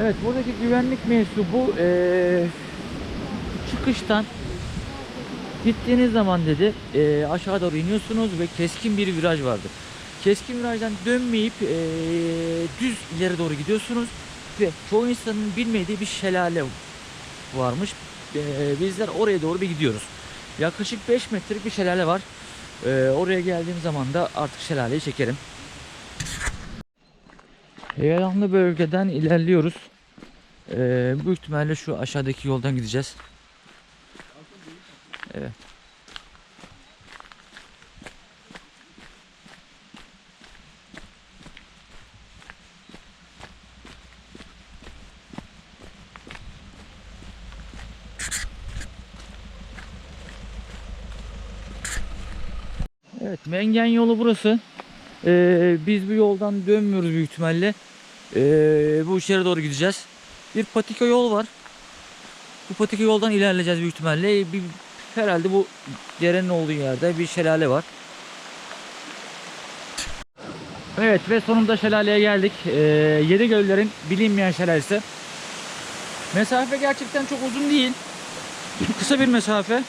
Evet buradaki güvenlik mensubu eee, çıkıştan gittiğiniz zaman dedi eee, aşağı doğru iniyorsunuz ve keskin bir viraj vardı. Keskin virajdan dönmeyip eee, düz ileri doğru gidiyorsunuz ve çoğu insanın bilmediği bir şelale varmış. Eee, bizler oraya doğru bir gidiyoruz. Yaklaşık 5 metrelik bir şelale var. Eee, oraya geldiğim zaman da artık şelaleyi çekerim. Heyelanlı bölgeden ilerliyoruz. Ee, büyük ihtimalle şu aşağıdaki yoldan gideceğiz. Evet. Evet, Mengen yolu burası. Ee, biz bu yoldan dönmüyoruz büyük ihtimalle. Ee, bu içeri doğru gideceğiz. Bir patika yol var. Bu patika yoldan ilerleyeceğiz büyük ihtimalle. Bir, herhalde bu derenin olduğu yerde bir şelale var. Evet ve sonunda şelaleye geldik. Ee, Yedi Göller'in bilinmeyen şelalesi. Mesafe gerçekten çok uzun değil. Kısa bir mesafe.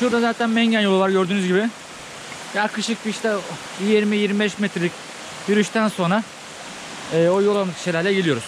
Şurada zaten Mengen yolu var gördüğünüz gibi. Yaklaşık işte 20-25 metrelik yürüyüşten sonra e, o yola şelale geliyoruz.